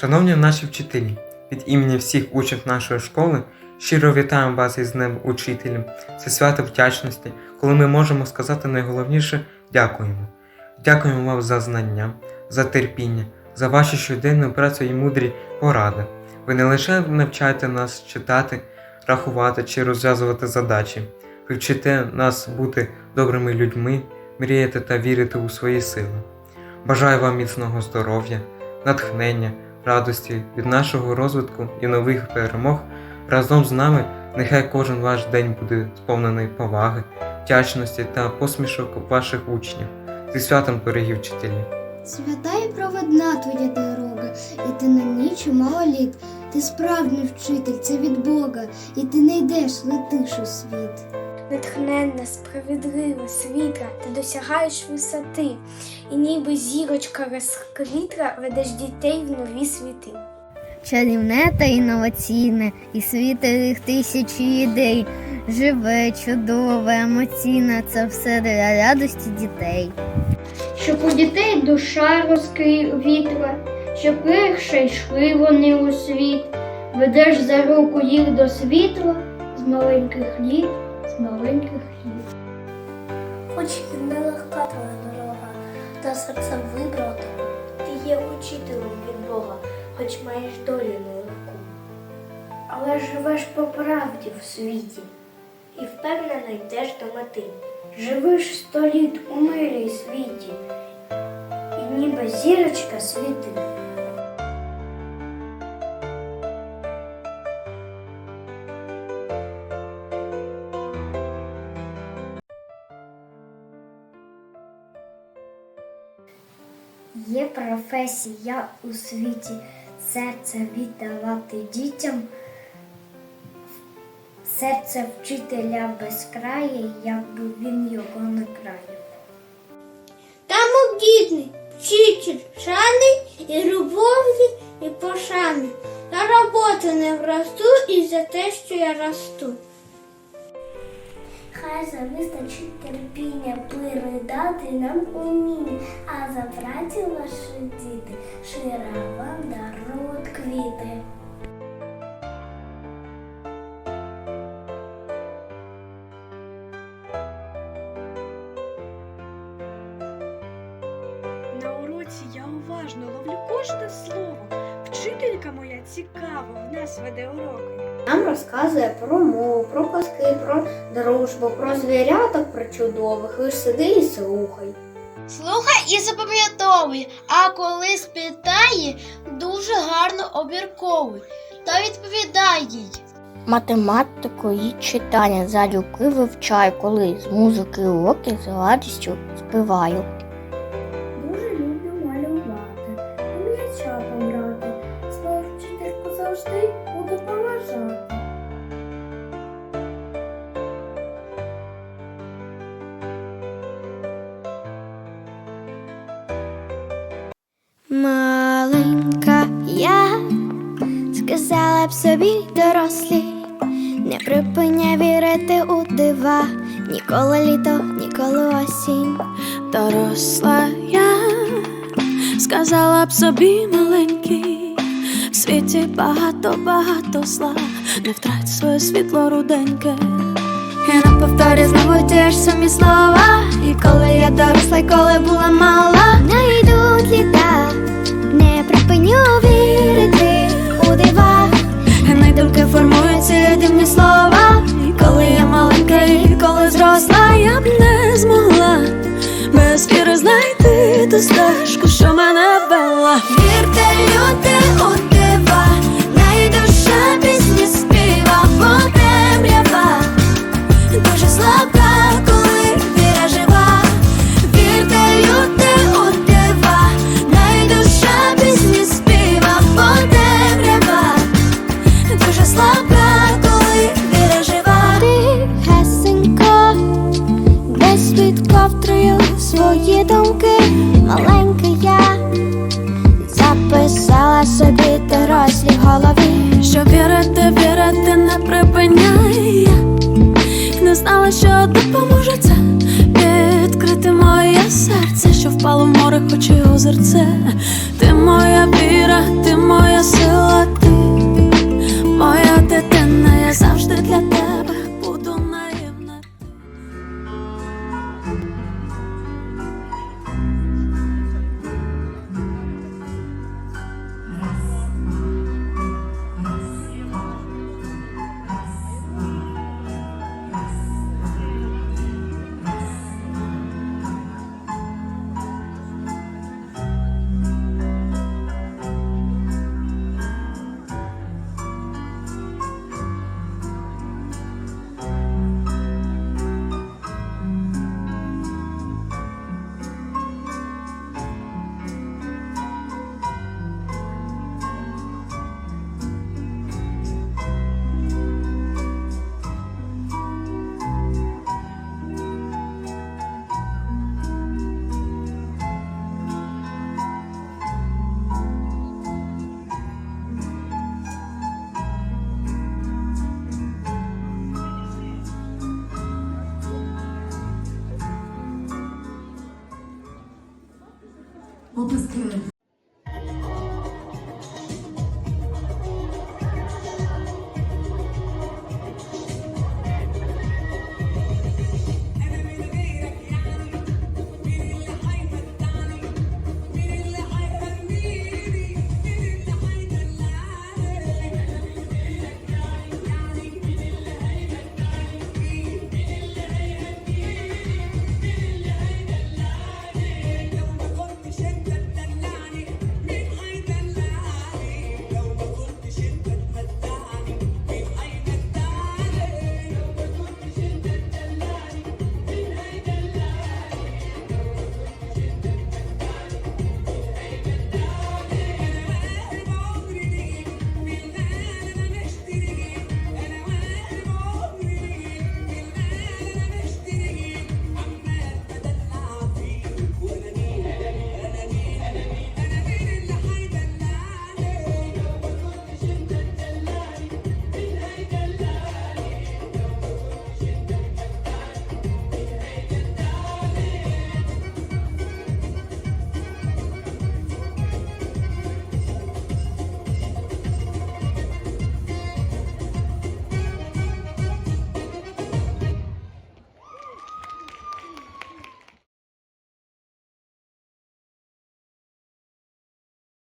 Шановні наші вчителі, від імені всіх учнів нашої школи щиро вітаємо вас із Днем Учителем. Це свято вдячності, коли ми можемо сказати найголовніше дякуємо. Дякуємо вам за знання, за терпіння, за вашу щоденну працю і мудрі поради. Ви не лише навчаєте нас читати, рахувати чи розв'язувати задачі, ви вчите нас бути добрими людьми, мріяти та вірити у свої сили. Бажаю вам міцного здоров'я, натхнення, радості від нашого розвитку і нових перемог. Разом з нами нехай кожен ваш день буде сповнений поваги, вдячності та посмішок ваших учнів. Зі святом дорогі вчителі! Свята і проводна твоя дорога, і ти на ніч і мало літ. Ти справжній вчитель, це від Бога, і ти не йдеш, летиш у світ. Натхненна, справедлива, світла, ти досягаєш висоти, і ніби зірочка розквітла, ведеш дітей в нові світи. Чарівне та інноваційне, і світових тисячі ідей. Живе, чудове, емоційне це все для радості дітей. щоб у дітей душа розквітла, щоб легше йшли вони у світ, ведеш за руку їх до світла з маленьких літ, серцем вибрати. Ти є учителем від Бога, хоч маєш долю нелегку. Але живеш по правді в світі і впевнено йдеш до мети. Живиш сто літ у мирі світі, і ніби зірочка світить. Є професія у світі серце віддавати дітям, серце вчителя безкрає, якби він його не краяв. Там гідний, вчитель, шаний і любові, і пошани. На роботу не врасту і за те, що я росту. Хай завистачить терпіння передати нам уміння, а за праці ваші діти шира вам дарують квіти. На уроці я уважно ловлю кожне слово. Вчителька моя цікаво в нас веде уроки. Нам розказує про мову, про казки, про дружбу, про звіряток, про чудових. Лиш сиди і слухай. Слухай і запам'ятовуй, а коли спитає, дуже гарно обірковуй та відповідай їй. Математику і читання залюбки вивчаю, коли з музики уроки з радістю співаю. Маленька я сказала б собі дорослі, не припиняй вірити у дива, ніколи літо, ніколи осінь. Доросла я сказала б собі маленький, в світі багато-багато зла, не втрать своє світло руденьке. І на повторі знову ті ж самі слова. І коли я доросла, і коли була мала, найдуть літа, припиню вірити у дива. Гени думки формуються дивні слова. Коли я маленька, і коли зросла, я б не слабка, коли віра жива. Під ковдрою свої думки, маленьке я записала собі дорослі в голові.